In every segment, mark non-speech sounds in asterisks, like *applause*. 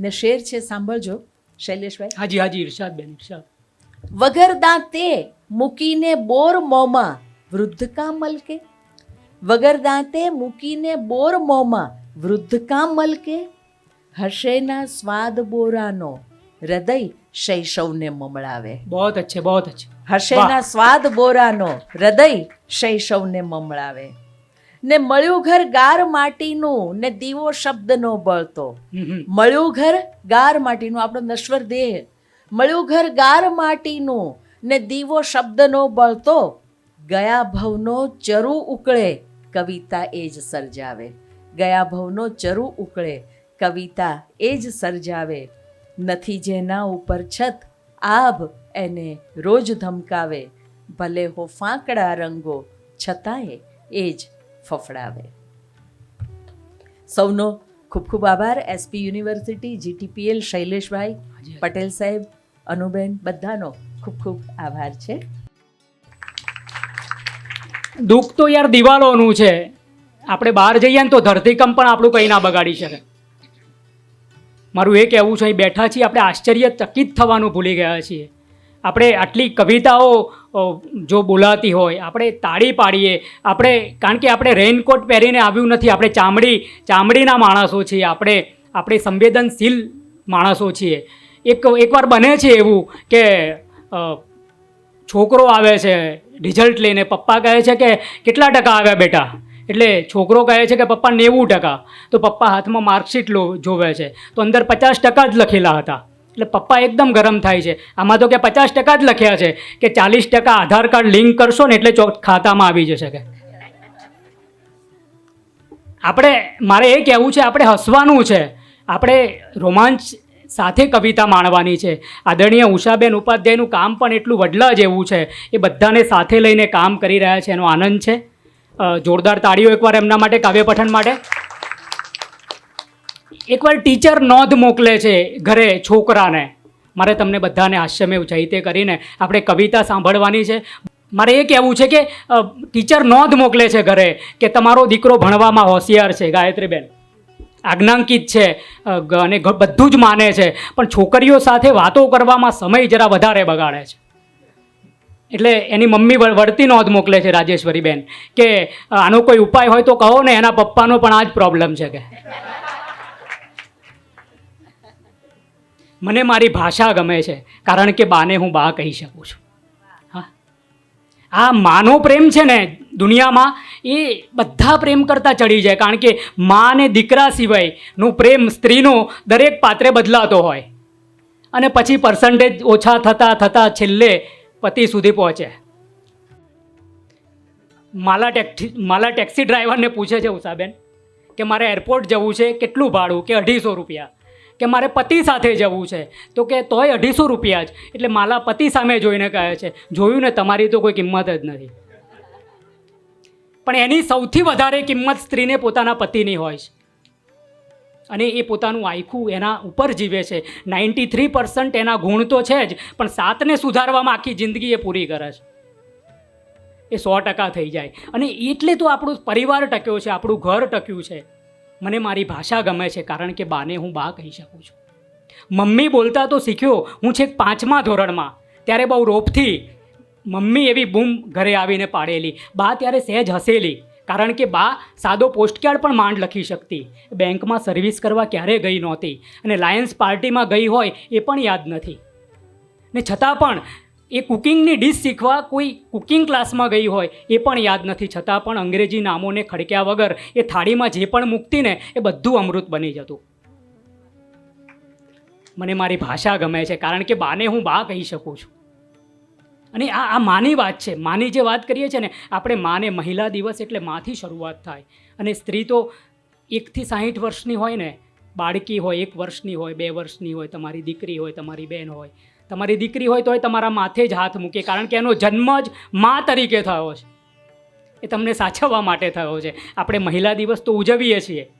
ને શેર છે સાંભળજો શૈલેષભાઈ. હાજી હાજી ઇરશાદ બેન ઇરશાદ વગર દાંતે મૂકીને બોર મોમાં વૃદ્ધ કામ મલકે? વગર દાંતે મૂકીને બોર મોમાં વૃદ્ધ કામ મલકે? હશેના સ્વાદ બોરાનો હૃદય શૈશવને મમળાવે. બહોત અચ્છે બહોત અચ્છે. હશેના સ્વાદ બોરાનો હૃદય શૈશવને મમળાવે. ને મળ્યું ઘર ગાર માટીનું ને દીવો શબ્દનો બળતો. મળ્યું ઘર ગાર માટીનું આપણો નશ્વર દેહ. મળ્યું ઘર ગાર માટીનું ને દીવો શબ્દનો બળતો. ગયા ભવનો ચરુ ઉકળે કવિતા એ જ સર્જાવે. ગયા ભવનો ચરુ ઉકળે કવિતા એ જ સર્જાવે. નથી જેના ઉપર છત આભ એને રોજ ધમકાવે. ભલે હો ફાંકડા રંગો છતાંય એ જ ફફડાવે. સૌનો ખૂબ ખૂબ આભાર. SP university GTPL Shaileshbhai. Patel saheb Anuben બધાનો ખૂબ ખૂબ આભાર છે. દુઃખ તો યાર દિવાલોનું છે. આપણે બહાર જઈએ ને તો ધરતીકંપ પણ આપણું કંઈ ના બગાડી શકે. મારું એ કહેવું છે અહીં બેઠા છીએ આપણે આશ્ચર્યચકિત થવાનું ભૂલી ગયા છીએ. આપણે આટલી કવિતાઓ જો બોલાતી હોય, આપણે તાળી પાડીએ. આપણે, કારણ કે આપણે રેઇનકોટ પહેરીને આવ્યું નથી, આપણે ચામડી, ચામડીના માણસો છીએ આપણે. આપણે સંવેદનશીલ માણસો છીએ. એક એકવાર બને છે એવું કે છોકરો આવે છે રિઝલ્ટ લઈને પપ્પા કહે છે કે, કેટલા ટકા આવ્યા બેટા? એટલે છોકરો કહે છે કે, પપ્પા નેવું ટકા. તો પપ્પા હાથમાં માર્કશીટ લો, જોવે છે. તો અંદર પચાસ ટકા જ લખેલા હતા. એટલે પપ્પા એકદમ ગરમ થાય છે. આમાં તો કે પચાસ ટકા જ લખ્યા છે કે ચાલીસ ટકા આધાર કાર્ડ લિંક કરશો ને એટલે ચોક ખાતામાં આવી જશે કે. આપણે, મારે એ કહેવું છે, આપણે હસવાનું છે. આપણે રોમાંચ સાથે કવિતા માણવાની છે. આદરણીય ઉષાબેન ઉપાધ્યાયનું કામ પણ એટલું વડલા જેવું છે. એ બધાને સાથે લઈને કામ કરી રહ્યા છે, એનો આનંદ છે. જોરદાર તાળીઓ એકવાર એમના માટે કાવ્ય પઠન માટે. એકવાર ટીચર નોંધ મોકલે છે ઘરે છોકરાને. મારે તમને બધાને હાસ્યમેવ ચૈતે કરીને આપણે કવિતા સાંભળવાની છે. મારે એ કહેવું છે કે ટીચર નોંધ મોકલે છે ઘરે કે તમારો દીકરો ભણવામાં હોશિયાર છે, ગાયત્રીબેન. આજ્ઞાંકિત છે અને બધું જ માને છે, પણ છોકરીઓ સાથે વાતો કરવામાં સમય જરા વધારે બગાડે છે. એટલે એની મમ્મી વળતી નોંધ મોકલે છે રાજેશ્વરીબેન કે આનો કોઈ ઉપાય હોય તો કહો ને, એના પપ્પાનો પણ આ જ પ્રોબ્લેમ છે કે. મને મારી ભાષા ગમે છે, કારણ કે બાને હું બા કહી શકું છું. હા. આ માનો પ્રેમ છે ને દુનિયામાં, એ બધા પ્રેમ કરતાં ચડી જાય, કારણ કે મા અને દીકરા સિવાયનો પ્રેમ સ્ત્રીનો દરેક પાત્રે બદલાતો હોય. અને પછી પર્સન્ટેજ ઓછા થતાં થતાં છેલ્લે પતિ સુધી પહોંચે. માલા ટેક્સી માલા ટેક્સી ડ્રાઈવરને પૂછે છે ઉષાબેન, કે મારે એરપોર્ટ જવું છે, કેટલું ભાડું, કે અઢીસો રૂપિયા? કે મારે પતિ સાથે જવું છે. તો કે તોય અઢીસો રૂપિયા જ. એટલે માલા પતિ સામે જોઈને કહે છે, જોયું ને, તમારી તો કોઈ કિંમત જ નથી. પણ એની સૌથી વધારે કિંમત સ્ત્રીને પોતાના પતિની હોય છે. અને એ પોતાનું આખું એના ઉપર જીવે છે. નાઇન્ટી થ્રી પર્સન્ટ એના ગુણ તો છે જ, પણ સાતને સુધારવામાં આખી જિંદગી એ પૂરી કરે છે. એ સો ટકા થઈ જાય. અને એટલે તો આપણું પરિવાર ટક્યો છે, આપણું ઘર ટક્યું છે. મને મારી ભાષા ગમે છે, કારણ કે બાને હું બા કહી શકું છું. મમ્મી બોલતા તો શીખ્યો, હું છેક પાંચમા ધોરણમાં. ત્યારે બહુ રોપથી મમ્મી એવી બૂમ ઘરે આવીને પાડેલી. બા ત્યારે સહેજ હસેલી, કારણ કે બા સાદો પોસ્ટકાર્ડ પણ માંડ લખી શકતી. બેંકમાં સર્વિસ કરવા ક્યારેય ગઈ નહોતી અને લાયન્સ પાર્ટીમાં ગઈ હોય એ પણ યાદ નથી. ને છતાં પણ એ કુકિંગની ડીશ શીખવા કોઈ કુકિંગ ક્લાસમાં ગઈ હોય એ પણ યાદ નથી. છતાં પણ અંગ્રેજી નામોને ખડક્યા વગર એ થાળીમાં જે પણ મૂકતી ને એ બધું અમૃત બની જતું. મને મારી ભાષા ગમે છે, કારણ કે બાને હું બા કહી શકું છું. અને આ આ માની વાત છે. માની જે વાત કરીએ છીએ ને, આપણે માને મહિલા દિવસ એટલે માથી શરૂઆત થાય. અને સ્ત્રી તો એકથી સાહીઠ વર્ષની હોય ને, બાળકી હોય એક વર્ષની હોય, બે વર્ષની હોય, તમારી દીકરી હોય, તમારી બેન હોય તમારી દીકરી હોય તોય તમારા માથે જ હાથ મૂકે, કારણ કે એનો જન્મ જ મા તરીકે થયો છે. એ તમને સાચવવા માટે થયો છે. આપણે મહિલા દિવસ તો ઉજવીએ છીએ.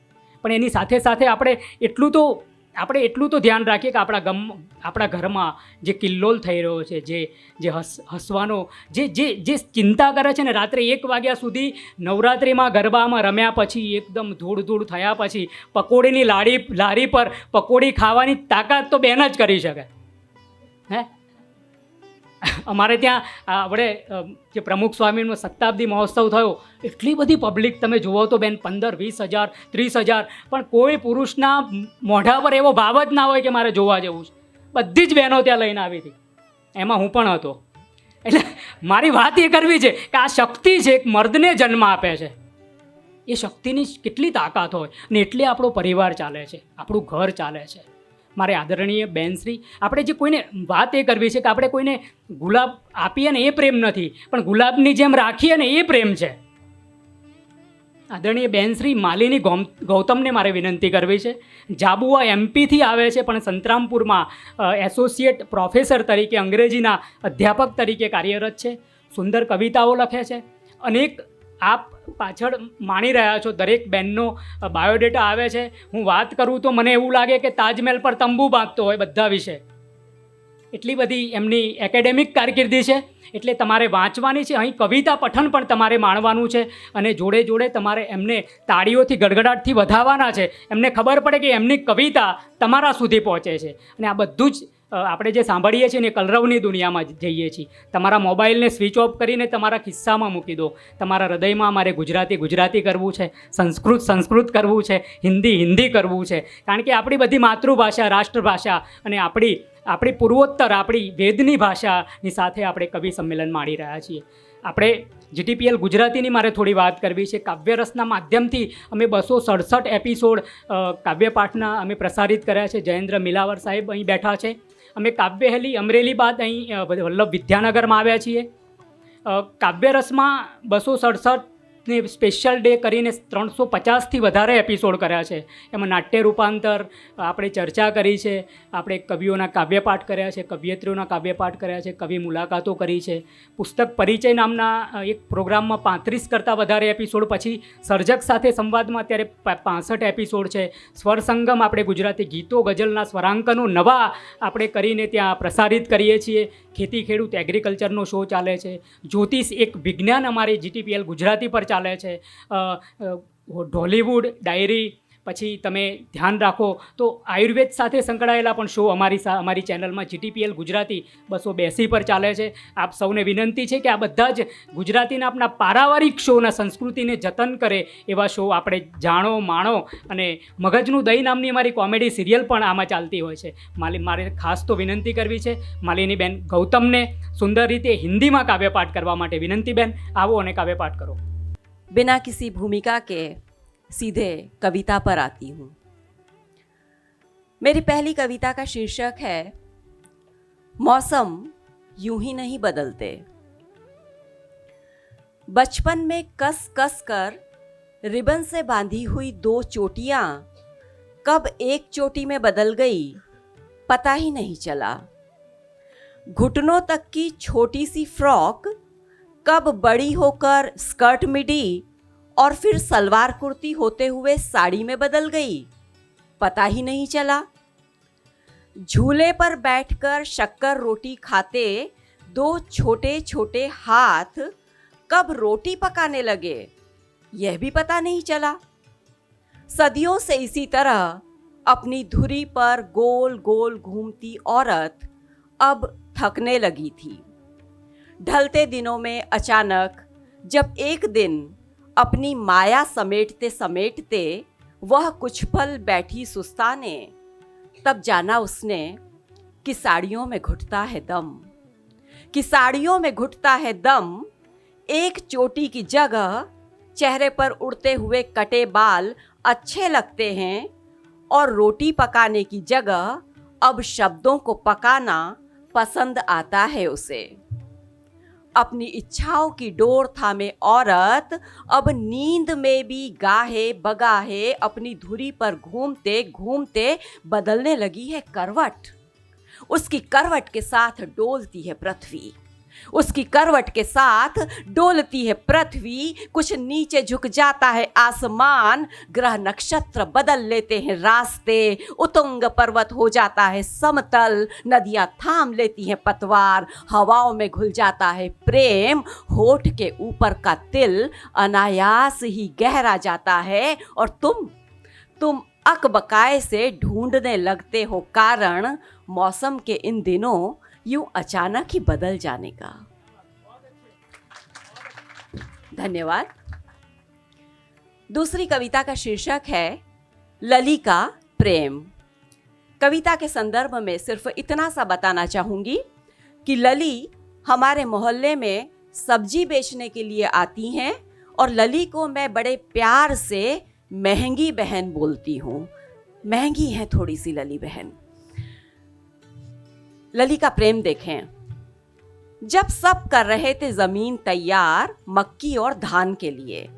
પણ એની સાથે સાથે આપણે એટલું તો, આપણે એટલું તો ધ્યાન રાખીએ કે આપણા ગમ, આપણા ઘરમાં જે કિલ્લોલ થઈ રહ્યો છે, જે જે હસ, હસવાનો, જે જે જે ચિંતા કરે છે ને, રાત્રે એક વાગ્યા સુધી નવરાત્રિમાં ગરબામાં રમ્યા પછી, એકદમ ધૂળ ધૂળ થયા પછી, પકોડીની લારી લારી પર પકોડી ખાવાની તાકાત તો બેન જ કરી શકે. હે? અમારે ત્યાં આપણે જે પ્રમુખ સ્વામીનો શતાબ્દી મહોત્સવ થયો, એટલી બધી પબ્લિક તમે જુઓ તો બેન, પંદર, વીસ હજાર, ત્રીસ હજાર, પણ કોઈ પુરુષના મોઢા પર એવો ભાવ જ ના હોય કે મારે જોવા જેવું છે. બધી જ બહેનો ત્યાં લઈને આવી હતી. એમાં હું પણ હતો. એટલે મારી વાત એ કરવી છે કે આ શક્તિ છે એક મર્દને જન્મ આપે છે. એ શક્તિની કેટલી તાકાત હોય ને એટલે આપણો પરિવાર ચાલે છે, આપણું ઘર ચાલે છે. મારે આદરણીય બેનશ્રી આપણે જે કોઈને વાત એ કરવી છે કે આપણે કોઈને ગુલાબ આપીએ ને એ પ્રેમ નથી, પણ ગુલાબની જેમ રાખીએ ને એ પ્રેમ છે. આદરણીય બેનશ્રી માલિની ગૌતમને મારે વિનંતી કરવી છે. જાબુઆ એમપીથી આવે છે, પણ સંતરામપુરમાં એસોસિએટ પ્રોફેસર તરીકે, અંગ્રેજીના અધ્યાપક તરીકે કાર્યરત છે. સુંદર કવિતાઓ લખે છે. અનેક આપ પાછળ માણી રહ્યા છો. દરેક બેનનો બાયોડેટા આવે છે. હું વાત કરું તો મને એવું લાગે કે તાજમહેલ પર તંબુ બાંધતો હોય બધા વિશે. એટલી બધી એમની એકેડેમિક કારકિર્દી છે. એટલે તમારે વાંચવાની છે. અહીં કવિતા પઠન પણ તમારે માણવાનું છે. અને જોડે જોડે તમારે એમને તાળીઓથી ગડગડાટથી વધાવવાના છે. એમને ખબર પડે કે એમની કવિતા તમારા સુધી પહોંચે છે. અને આ બધું જ આપણે જે સાંભળીએ છીએ ને કલરવની દુનિયામાં જઈએ છીએ. તમારા મોબાઈલને સ્વિચ ઓફ કરીને તમારા ખિસ્સામાં મૂકી દો. તમારા હૃદયમાં મારે ગુજરાતી ગુજરાતી કરવું છે, સંસ્કૃત સંસ્કૃત કરવું છે, હિન્દી હિન્દી કરવું છે. કારણ કે આપણી બધી માતૃભાષા, રાષ્ટ્રભાષા અને આપણી આપણી પૂર્વોત્તર, આપણી વેદની ભાષાની સાથે આપણે કવિ સંમેલન માણી રહ્યા છીએ. આપણે જીટીપીએલ ગુજરાતીની મારે થોડી વાત કરવી છે. કાવ્યરસના માધ્યમથી અમે બસો સડસઠ એપિસોડ કાવ્યપાઠના અમે પ્રસારિત કર્યા છે. જયેન્દ્ર મિલાવર સાહેબ અહીં બેઠા છે. અમે કાવ્યહેલી અમરેલી બાદ અહીં વલ્લભ વિદ્યાનગરમાં આવ્યા છીએ. કાવ્યરસમાં બસો સડસઠને સ્પેશિયલ ડે કરીને ત્રણસો પચાસથી વધારે એપિસોડ કર્યા છે. એમાં નાટ્ય રૂપાંતર, આપણે ચર્ચા કરી છે, આપણે કવિઓના કાવ્યપાઠ કર્યા છે, કવિયત્રીઓના કાવ્યપાઠ કર્યા છે, કવિ મુલાકાતો કરી છે. પુસ્તક પરિચય નામના એક પ્રોગ્રામમાં પાંત્રીસ કરતાં વધારે એપિસોડ પછી સર્જક સાથે સંવાદમાં અત્યારે પાસઠ એપિસોડ છે. સ્વરસંગમ આપણે ગુજરાતી ગીતો, ગઝલના સ્વરાંકનો નવા આપણે કરીને ત્યાં પ્રસારિત કરીએ છીએ. ખેતી ખેડૂત એગ્રીકલ્ચરનો શો ચાલે છે. જ્યોતિષ એક વિજ્ઞાન અમારી જીટીપીએલ ગુજરાતી પર ચાલે છે. અ, ડાયરી પછી તમે ધ્યાન રાખો તો આયુર્વેદ સાથે સંકળાયેલા પણ શો અમારી અમારી ચેનલમાં જીટીપીએલ ગુજરાતી બસો બેસી પર ચાલે છે. આપ સૌને વિનંતી છે કે આ બધા જ ગુજરાતીના આપણા પારાવારિક શોના સંસ્કૃતિને જતન કરે એવા શો આપણે જાણો માણો અને મગજનું દહીં નામની અમારી કોમેડી સિરિયલ પણ આમાં ચાલતી હોય છે. માલી મારે ખાસ તો વિનંતી કરવી છે માલિની બેન ગૌતમને સુંદર રીતે હિન્દીમાં કાવ્યપાઠ કરવા માટે વિનંતી બેન આવો અને કાવ્યપાઠ કરો. बिना किसी भूमिका के सीधे कविता पर आती हूँ। मेरी पहली कविता का शीर्षक है, मौसम यूँ ही नहीं बदलते। बचपन में कस कस कर रिबन से बांधी हुई दो चोटियाँ कब एक चोटी में बदल गई, पता ही नहीं चला। घुटनों तक की छोटी सी फ्रॉक कब बड़ी होकर स्कर्ट मिडी और फिर सलवार कुर्ती होते हुए साड़ी में बदल गई। पता ही नहीं चला। झूले पर बैठकर शक्कर रोटी खाते दो छोटे छोटे हाथ कब रोटी पकाने लगे, यह भी पता नहीं चला। सदियों से इसी तरह अपनी धुरी पर गोल गोल घूमती औरत अब थकने लगी थी। ढलते दिनों में अचानक जब एक दिन अपनी माया समेटते समेटते वह कुछ पल बैठी सुस्ताने तब जाना उसने कि साड़ियों में घुटता है दम। कि साड़ियों में घुटता है दम, एक चोटी की जगह चेहरे पर उड़ते हुए कटे बाल अच्छे लगते हैं और रोटी पकाने की जगह अब शब्दों को पकाना पसंद आता है उसे। अपनी इच्छाओं की डोर थामे औरत, अब नींद में भी गाहे बगाहे अपनी धुरी पर घूमते घूमते बदलने लगी है करवट। उसकी करवट के साथ डोलती है पृथ्वी। उसकी करवट के साथ डोलती है पृथ्वी, कुछ नीचे झुक जाता है आसमान, ग्रह नक्षत्र बदल लेते हैं रास्ते, उतुंग पर्वत हो जाता है समतल, नदियाँ थाम लेती हैं पतवार, हवाओं में घुल जाता है प्रेम, होठ के ऊपर का तिल अनायास ही गहरा जाता है, और तुम तुम अकबकाए से ढूँढने लगते हो कारण मौसम के इन दिनों यूँ अचानक ही बदल जाने का। धन्यवाद। दूसरी कविता का शीर्षक है लली का प्रेम। कविता के संदर्भ में सिर्फ़ इतना सा बताना चाहूँगी कि लली हमारे मोहल्ले में सब्ज़ी बेचने के लिए आती हैं और लली को मैं बड़े प्यार से महँगी बहन बोलती हूँ। महँगी है थोड़ी सी लली बहन। लली का प्रेम देखें। जब सब कर रहे थे ज़मीन तैयार, मक्की और धान के लिए।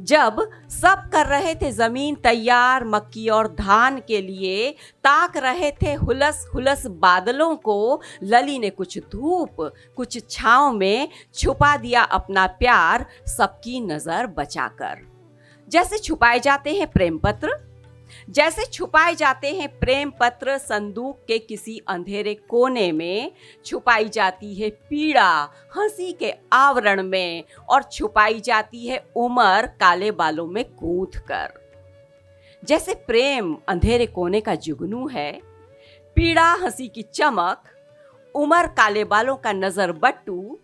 जब सब कर रहे थे ज़मीन तैयार, मक्की और धान के लिए, ताक रहे थे हुलस हुलस बादलों को, लली ने कुछ धूप, कुछ छांव में छुपा दिया अपना प्यार सबकी नज़र बचाकर। जैसे छुपाए जाते हैं प्रेम पत्र जैसे छुपाए जाते हैं प्रेम पत्र संदूक के किसी अंधेरे कोने में, छुपाई जाती है पीड़ा, हँसी के आवरण में और छुपाई जाती है उम्र काले बालों में कूद कर जैसे प्रेम अंधेरे कोने का जुगनू है, पीड़ा, हँसी की चमक, उमर काले बालों का नज़र बट्टू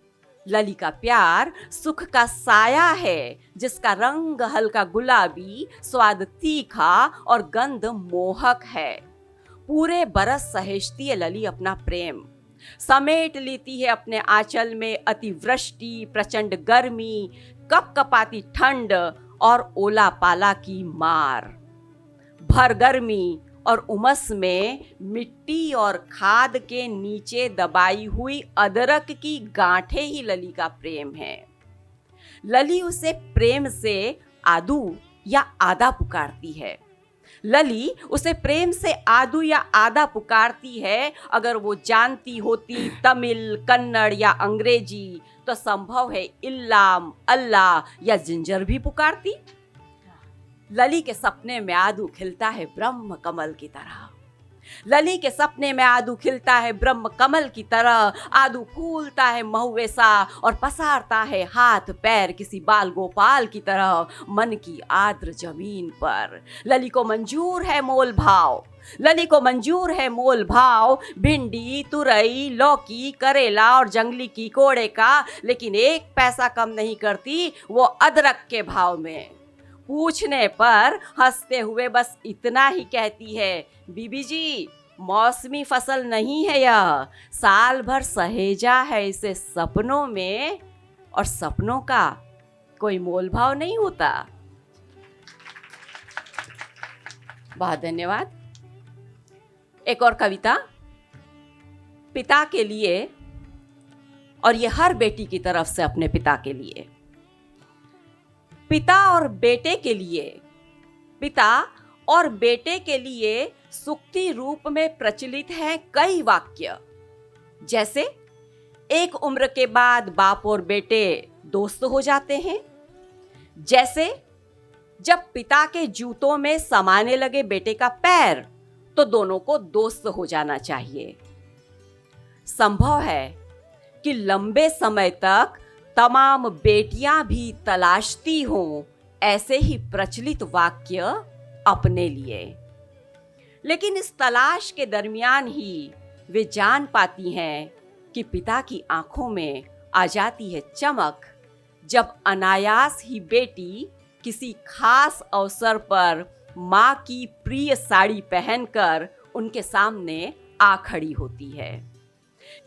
लली का प्यार, सुख का साया है, जिसका रंग हल्का गुलाबी, स्वाद तीखा और गंध मोहक है। पूरे बरस सहेजती है लली अपना प्रेम। समेट लेती है अपने आंचल में अतिवृष्टि, प्रचंड गर्मी, कप कपाती ठंड और ओला पाला की मार। भर गर्मी और उमस में मिट्टी और खाद के नीचे दबाई हुई अदरक की गांठें ही लली का प्रेम है। लली उसे प्रेम से आदू या आदा पुकारती है। लली उसे प्रेम से आदू या आदा पुकारती है। अगर वो जानती होती तमिल, कन्नड़ या अंग्रेज़ी तो संभव है इल्लाम, अल्लाह या जिंजर भी पुकारती। लली के सपने में आदू खिलता है ब्रह्म कमल की तरह। लली के सपने में आदू खिलता है ब्रह्म कमल की तरह। आदू फूलता है महुए सा और पसारता है हाथ पैर किसी बाल गोपाल की तरह। मन की आर्द्र ज़मीन पर। लली को मंजूर है मोल भाव। लली को मंजूर है मोल भाव। भिंडी, तुरई, लौकी, करेला और जंगली की कोड़े का। लेकिन एक पैसा कम नहीं करती, वो अदरक के भाव में। पूछने पर हँसते हुए बस इतना ही कहती है, बीबी जी, मौसमी फ़सल नहीं है यह। साल भर सहेजा है इसे सपनों में और सपनों का कोई मोल भाव नहीं होता। बहुत धन्यवाद। एक और कविता। पिता के लिए और ये हर बेटी की तरफ़ से अपने पिता के लिए। पिता और बेटे के लिए। पिता और बेटे के लिए सुक्ति रूप में प्रचलित हैं कई वाक्य। जैसे, एक उम्र के बाद बाप और बेटे दोस्त हो जाते हैं। जैसे, जब पिता के जूतों में समाने लगे बेटे का पैर तो दोनों को दोस्त हो जाना चाहिए। संभव है कि लंबे समय तक तमाम बेटियाँ भी तलाशती हों, ऐसे ही प्रचलित वाक्य अपने लिए। लेकिन इस तलाश के दरमियान ही वे जान पाती हैं कि पिता की आँखों में आ जाती है चमक, जब अनायास ही बेटी किसी खास अवसर पर माँ की प्रिय साड़ी पहनकर उनके सामने आ खड़ी होती है।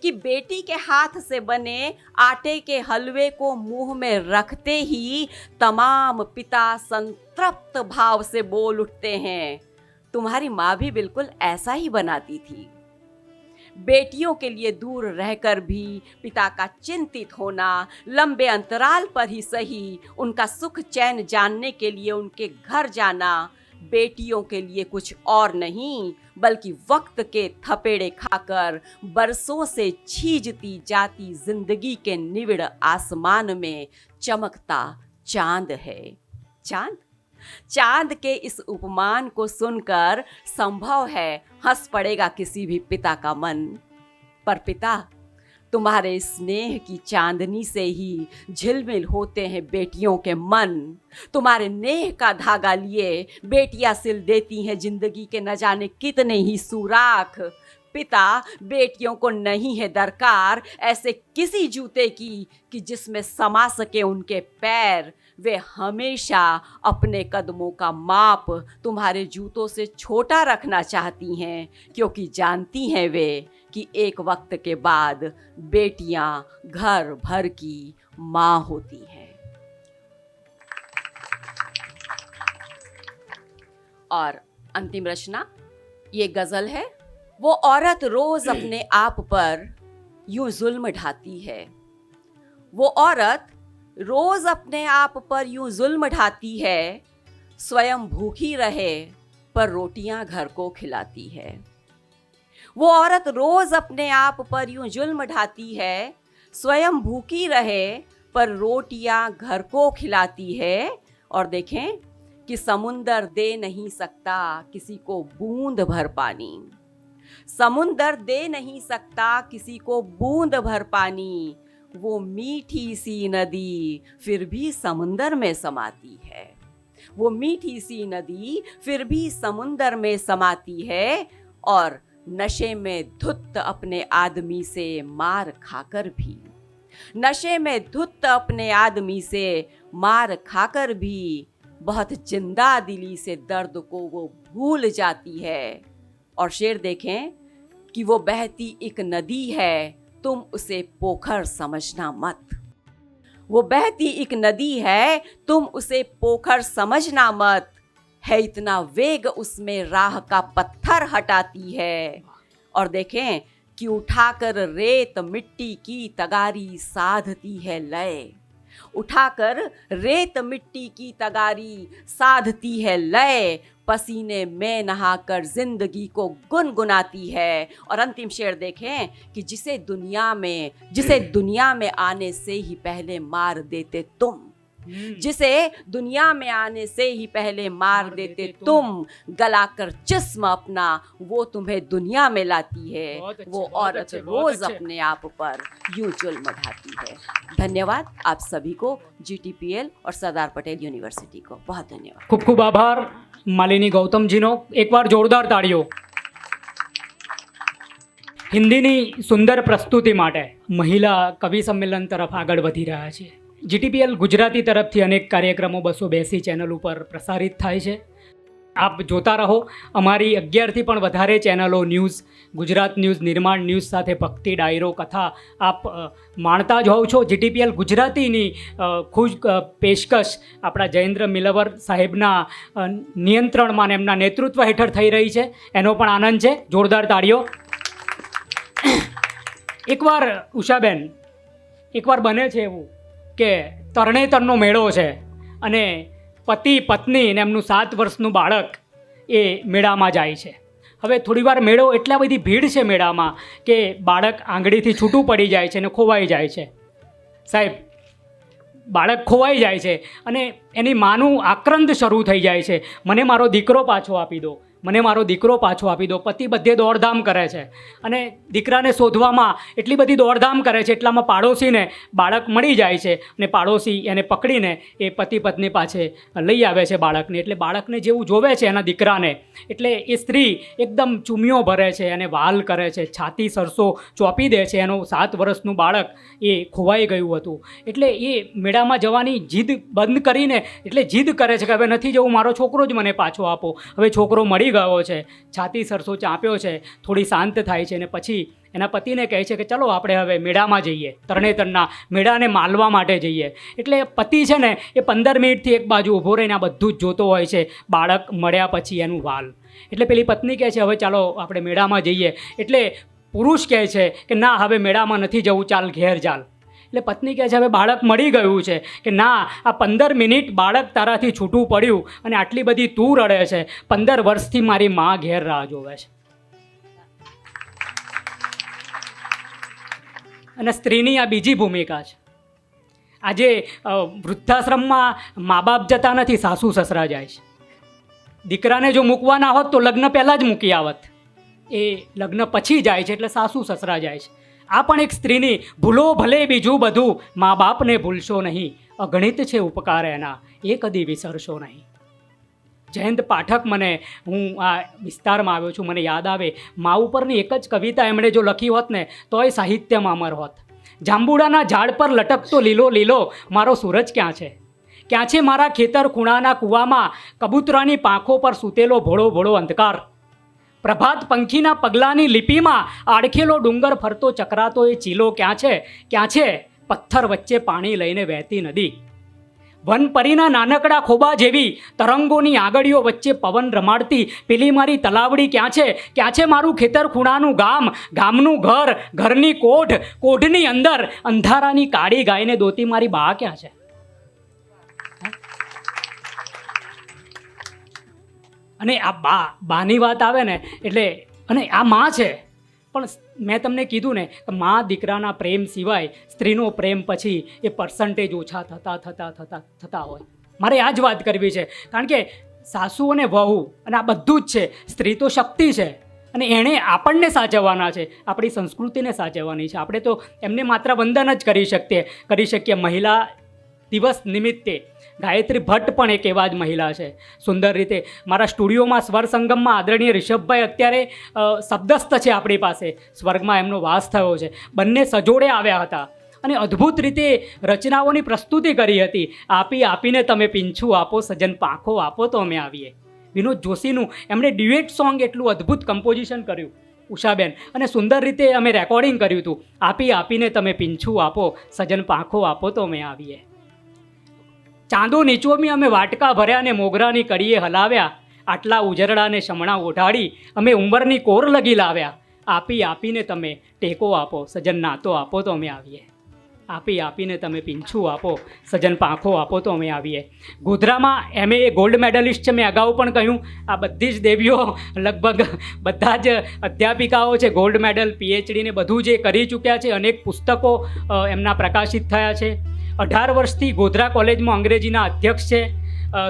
कि बेटी के हाथ से बने आटे के हलवे को मुँह में रखते ही तमाम पिता संतृप्त भाव से बोल उठते हैं। तुम्हारी माँ भी बिल्कुल ऐसा ही बनाती थी। बेटियों के लिए दूर रहकर भी पिता का चिंतित होना, लंबे अंतराल पर ही सही, उनका सुख चैन जानने के लिए उनके घर जाना बेटियों के लिए कुछ और नहीं, बल्कि वक्त के थपेड़े खाकर बरसों से छीजती जाती ज़िंदगी के निविड़ आसमान में चमकता चाँद है। चाँद? चाँद के इस उपमान को सुनकर संभव है हंस पड़ेगा किसी भी पिता का मन। पर पिता तुम्हारे स्नेह की चांदनी से ही झिलमिल होते हैं बेटियों के मन। तुम्हारे नेह का धागा लिए बेटियाँ सिल देती हैं ज़िंदगी के न जाने कितने ही सुराख। पिता, बेटियों को नहीं है दरकार ऐसे किसी जूते की कि जिसमें समा सके उनके पैर। वे हमेशा अपने कदमों का माप तुम्हारे जूतों से छोटा रखना चाहती हैं, क्योंकि जानती हैं वे कि एक वक्त के बाद बेटियाँ घर भर की माँ होती हैं। और अंतिम रचना, ये गज़ल है, वो औरत रोज अपने आप पर यूँ जुल्म ढाती है। वो औरत रोज अपने आप पर यूँ जुल्म ढाती है, स्वयं भूखी रहे पर रोटियाँ घर को खिलाती है। वो औरत रोज अपने आप पर यूँ जुल्म ढाती है, स्वयं भूखी रहे, पर रोटियाँ घर को खिलाती है। और देखें कि समुंदर दे नहीं सकता किसी को बूंद भर पानी। समुंदर दे नहीं सकता किसी को बूंद भर पानी। वो मीठी सी नदी फिर भी समुंदर में समाती है। वो मीठी सी नदी फिर भी समुंदर में समाती है। और नशे में धुत अपने आदमी से मार खाकर भी। नशे में धुत अपने आदमी से मार खाकर भी बहुत ज़िंदा दिली से दर्द को वो भूल जाती है। और शेर देखें कि वो बहती एक नदी है, तुम उसे पोखर समझना मत। वो बहती एक नदी है, तुम उसे पोखर समझना मत। है, इतना वेग उसमें राह का पत्थर हटाती है। और देखें कि उठाकर रेत मिट्टी की तगारी साधती है लय। उठाकर रेत मिट्टी की तगारी साधती है लय। पसीने में नहाकर ज़िंदगी को गुनगुनाती है। और अंतिम शेर देखें कि जिसे दुनिया में, जिसे दुनिया में आने से ही पहले मार देते तुम। जिसे दुनिया में आने से ही पहले मार देते तुम गलाकर जिस्म अपना वो तुम्हें दुनिया में लाती है बहुत अच्छे, वो बहुत औरत अच्छे, बहुत रोज अच्छे। अपने आप पर यूं जुल्म ढाती है धन्यवाद आप सभी को जीटीपीएल और सरदार पटेल यूनिवर्सिटी को बहुत धन्यवाद ખૂબ ખૂબ આભાર માલિની ગૌતમજીનો એકવાર જોરદાર તાળીઓ હિન્દીની સુંદર પ્રસ્તુતિ માટે મહિલા કવિ સંમેલન તરફ આગળ વધી રહ્યા છે જીટીપીએલ ગુજરાતી તરફથી અનેક કાર્યક્રમો બસો બેસી ચેનલ ઉપર પ્રસારિત થાય છે. આપ જોતા રહો, અમારી અગિયારથી પણ વધારે ચેનલો news, Gujarat news, Nirman news સાથે ભક્તિ ડાયરો કથા આપ માણતા જ હોવ છો. જીટીપીએલ ગુજરાતીની ખુશ પેશકશ આપણા જયેન્દ્ર મિલવર સાહેબના નિયંત્રણમાં એમના નેતૃત્વ હેઠળ થઈ રહી છે. એનો પણ આનંદ છે. જોરદાર તાળીઓ. *coughs* એકવાર ઉષાબેન, એકવાર બને છે એવું કે તરણેતરનો મેળો છે. અને પતિ, પત્ની અને એમનું સાત વર્ષનું બાળક એ મેળામાં જાય છે. હવે થોડીવાર મેળો એટલા બધી ભીડ છે મેળામાં કે બાળક આંગળીથી છૂટું પડી જાય છે અને ખોવાઈ જાય છે. સાહેબ, બાળક ખોવાઈ જાય છે અને એની માનું આક્રંદ શરૂ થઈ જાય છે. મને મારો દીકરો પાછો આપી દો. મને મારો દીકરો પાછો આપી દો. પતિ બધે દોડધામ કરે છે. અને દીકરાને શોધવામાં એટલી બધી દોડધામ કરે છે, એટલામાં પાડોશીને બાળક મળી જાય છે અને પાડોશી એને પકડીને એ પતિ પત્ની પાસે લઈ આવે છે બાળકને. એટલે બાળકને જેવું જોવે છે એના દીકરાને, એટલે એ સ્ત્રી એકદમ ચૂમિયો ભરે છે અને વાલ કરે છે, છાતી સરસો ચોંપી દે છે. એનું સાત વર્ષનું બાળક એ ખોવાઈ ગયું હતું. એટલે એ મેળામાં જવાની જીદ બંધ કરીને, એટલે જીદ કરે છે કે હવે નથી જવું, મારો છોકરો જ મને પાછો આપો. હવે છોકરો મળી ગયો છે, છાતી સરસો ચાંપ્યો છે, થોડી શાંત થાય છે અને પછી એના પતિને કહે છે કે ચલો આપણે હવે મેળામાં જઈએ તરણેતરના મેળાને માલવા માટે જઈએ. એટલે પતિ છે ને એ પંદર મિનિટથી એક બાજુ ઊભો રહીને આ બધું જ જોતો હોય છે, બાળક મળ્યા પછી એનું વાલ. એટલે પેલી પત્ની કહે છે, હવે ચાલો આપણે મેળામાં જઈએ. એટલે પુરુષ કહે છે કે, ના, હવે મેળામાં નથી જવું, ચાલ ઘેર ચાલ. એટલે પત્ની કહે છે, હવે બાળક મળી ગયું છે. કે ના, આ પંદર મિનિટ બાળક તારાથી છૂટું પડ્યું અને આટલી બધી તું રડે છે. પંદર વર્ષથી મારી મા ઘેર રાહ જોવે છે. અને સ્ત્રીની આ બીજી ભૂમિકા છે. આજે વૃદ્ધાશ્રમમાં મા બાપ જતા નથી, સાસુ સસરા જાય છે. દીકરાને જો મૂકવાના હોત તો લગ્ન પહેલાં જ મૂકી આવત. એ લગ્ન પછી જાય છે, એટલે સાસુ સસરા જાય છે. આ પણ એક સ્ત્રીની ભૂલો ભલે બીજું બધું મા બાપને ભૂલશો નહીં. અગણિત છે ઉપકાર એના, એ કદી વિસરશો નહીં. જયંત પાઠક મને, હું આ વિસ્તારમાં આવ્યો છું, મને યાદ આવે, મા ઉપરની એક જ કવિતા એમણે જો લખી હોત ને, તોય સાહિત્યમાં અમર હોત. જાંબુડાના ઝાડ પર લટકતો લીલો લીલો, મારો સૂરજ ક્યાં છે? ક્યાં છે મારા ખેતર ખૂણાના કૂવામાં, કબૂતરાની પાંખો પર સૂતેલો ભોળો ભોળો અંધકાર? પ્રભાત પંખીના પગલાંની લિપિમાં આડખેલો ડુંગર ફરતો ચકરાતો એ ચીલો ક્યાં છે? ક્યાં છે? પથ્થર વચ્ચે પાણી લઈને વહેતી નદી. વનપરીના નાનકડા ખોબા જેવી તરંગોની આગળીઓ વચ્ચે પવન રમાડતી પેલી મારી તલાવડી ક્યાં છે? ક્યાં છે મારું ખેતર ખૂણાનું ગામ? ગામનું ઘર? ઘરની કોઢ? કોઢની અંદર? અંધારાની કાળી ગાયને દોતી મારી બા ક્યાં છે? અને આ બા, બાની વાત આવે ને, એટલે, અને આ માં છે. પણ મેં તમને કીધું ને કે મા દીકરાના પ્રેમ સિવાય સ્ત્રીનો પ્રેમ પછી એ પર્સન્ટેજ ઓછા થતા થતા થતા થતા હોય. મારે આ જ વાત કરવી છે. કારણ કે સાસુ અને વહુ, અને આ બધું જ છે. સ્ત્રી તો શક્તિ છે. અને એણે આપણને સાચવવાના છે. આપણી સંસ્કૃતિને સાચવવાની છે. આપણે તો એમને માત્ર વંદન જ કરી શકીએ કરી શકીએ. મહિલા દિવસ નિમિત્તે. ગાયત્રી ભટ્ટ પણ એક એવા જ મહિલા છે. સુંદર રીતે મારા સ્ટુડિયોમાં સ્વર સંગમમાં આદરણીય રિષભભાઈ અત્યારે શબ્દસ્થ છે આપણી પાસે. સ્વર્ગમાં એમનો વાસ થયો છે. બંને સજોડે આવ્યા હતા. અને અદ્ભુત રીતે રચનાઓની પ્રસ્તુતિ કરી હતી. આપી આપીને તમે પીંછું આપો, સજન પાંખો આપો તો અમે આવીએ. વિનોદ જોશીનું એમણે ડ્યુએટ સોંગ એટલું અદ્ભુત કમ્પોઝિશન કર્યું. ઉષાબેન, અને સુંદર રીતે અમે રેકોર્ડિંગ કર્યું હતું. આપી આપીને તમે પીંછું આપો, સજન પાંખો આપો તો અમે આવીએ. ચાંદો નીચોમી અમે વાટકા ભર્યા અને મોગરાની કડીએ હલાવ્યા. આટલા ઉજરડાને શમણા ઓઢાડી અમે ઉંમરની કોર લગી લાવ્યા. આપી આપીને તમે ટેકો આપો, સજન નાતો આપો તો અમે આવીએ. આપી આપીને તમે પીંછું આપો, સજન પાંખો આપો તો અમે આવીએ. ગોધરામાં એમ એ ગોલ્ડ મેડલિસ્ટ છે મેં અગાઉ પણ કહ્યું. આ બધી જ દેવીઓ લગભગ બધા જ અધ્યાપિકાઓ છે, ગોલ્ડ મેડલ પીએચડીને બધું જે કરી ચૂક્યા છે, અનેક પુસ્તકો એમના પ્રકાશિત થયા છે. અઢાર વર્ષથી ગોધરા કોલેજમાં અંગ્રેજીના અધ્યક્ષ છે.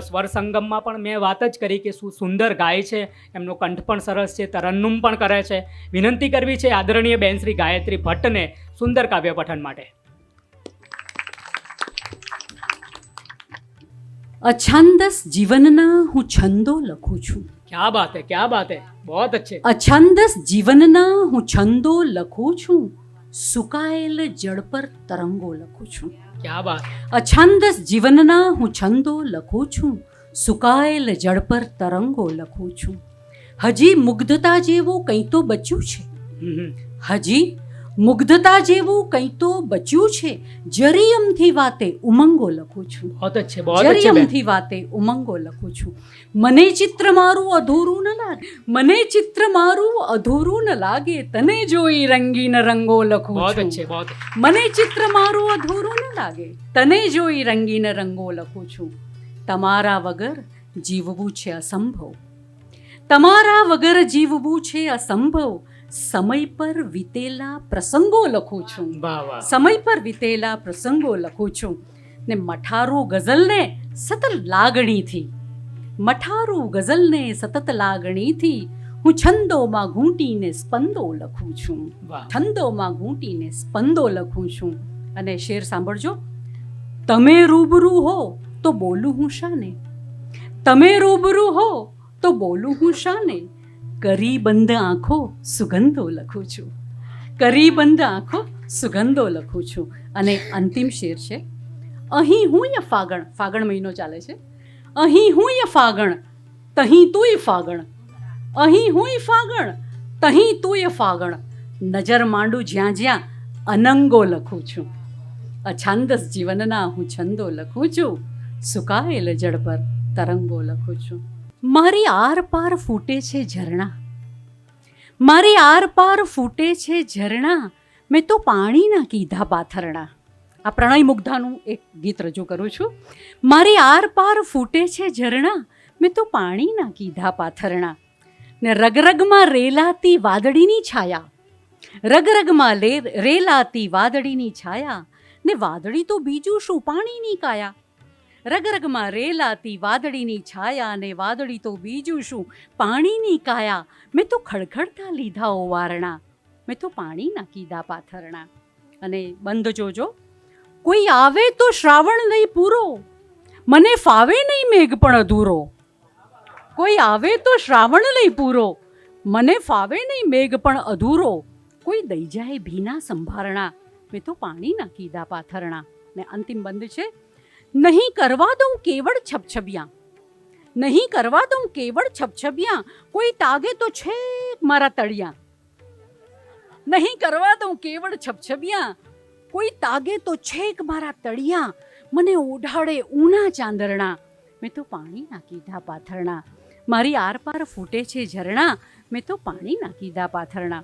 સ્વર સંગમમાં પણ મેં વાત જ કરી કે શું સુંદર ગાય છે. એમનો કંઠ પણ સરસ છે તરન્નુમ પણ કરે છે. વિનંતી કરવી છે આદરણીય બેન શ્રી ગાયત્રી ભટ્ટને સુંદર કાવ્ય પઠન માટે. અછંદસ જીવનના હું છંદો લખું છું. ક્યા બાત હે ક્યા બાત હે? બહોત અચ્છે. અછંદસ જીવનના હું છંદો લખું છું. સુકાયેલ જળ પર તરંગો લખું છું. ક્યા બાત? અછંદસ જીવનના હું છંદો લખું છું સુકાયેલ જળ પર તરંગો લખું છું. હજી મુગ્ધતા જેવું કંઈ તો બચ્યું છે. હજી મુગ્ધતા જેવું કંઈ તો બચ્યું છે? જરિયમથી વાતે ઉમંગો લખું છું. જરિયમથી વાતે ઉમંગો લખું છું. મને ચિત્ર મારું અધૂરું ન લાગે. મને ચિત્ર મારું અધૂરું ન લાગે. તને જોઈ રંગીન રંગો લખું છું. મને ચિત્ર મારું અધૂરું ન લાગે. તને જોઈ રંગીન રંગો લખું છું. તમારા વગર જીવવું છે અસંભવ. તમારા વગર જીવવું છે અસંભવ. સમય પર વીતેલા પ્રસંગો લખું છું. સમય પર વીતેલા પ્રસંગો લખું છું. ને મઠારું ગઝલને સતત લાગણીથી. મઠારું ગઝલને સતત લાગણીથી હું છંદોમાં ઘૂંટીને સ્પંદો લખું છું. છંદોમાં ઘૂંટીને સ્પંદો લખું છું. અને શેર સાંભળજો. તમે રૂબરૂ હો તો બોલું હું શાને? તમે રૂબરૂ હો તો બોલું હું શાને? કરી બંધ આંખો સુગંધો લખું છું. કરી બંધ આંખો સુગંધો લખું છું. અને અંતિમ શેર છે, અહીં હું ય ફાગણ. ફાગણ મહિનો ચાલે છે. અહીં હું ય ફાગણ. તહીં તુંય ફાગણ. અહીં હુંય ફાગણ. તહીં તુંય ફાગણ. નજર માંડું જ્યાં જ્યાં અનંગો લખું છું. અછાંદસ જીવનના હું છંદો લખું છું. સુકાયેલ જળ પર તરંગો લખું છું. મારી આર પાર ફૂટે છે ઝરણા. મારી આર પાર ફૂટે છે ઝરણા. મેં તો પાણીના કીધા પાથરણા. આ પ્રણય મુગ્ધાનું એક ગીત રજૂ કરું છું. મારી આર પાર ફૂટે છે ઝરણા. મેં તો પાણીના કીધા પાથરણા. ને રગરગમાં રેલાતી વાદળીની છાયા. રગરગમાં રેલાતી વાદળીની છાયા. ને વાદળી તો બીજું શું? પાણીની કાયા. રગરગમાં રેલાતી વાદળીની છાયા અને વાદળી તો બીજું શું? પાણીની કાયા. મેં તો ખડખડતા લીધા ઓવારણા મેં તો પાણીના કીધા પાથરણા. અને બંધ જોજો. કોઈ આવે તો શ્રાવણ લઈ પૂરો. મને ફાવે નહીં મેઘ પણ અધૂરો. કોઈ આવે તો શ્રાવણ લઈ પૂરો. મને ફાવે નહીં મેઘ પણ અધૂરો. કોઈ દઈ જાય ભીના સંભારણા. મેં તો પાણીના કીધા પાથરણા. ને અંતિમ બંધ છે. નહીં કરવા દઉં કેવળ છપછબિયા નહીં કરવા દઉં કેવળ છપછબિયા કોઈ તાગે તો છેક મારા તળિયા. નહીં કરવા દઉં કેવળ છપછબિયા કોઈ તાગે તો છેક મારા તળિયા. મને ઓઢાડે ઊના ચાંદરણા. મેં તો પાણીના કીધા પાથરણા. મારી આરપાર ફૂટે છે ઝરણા. મેં તો પાણીના કીધા પાથરણા.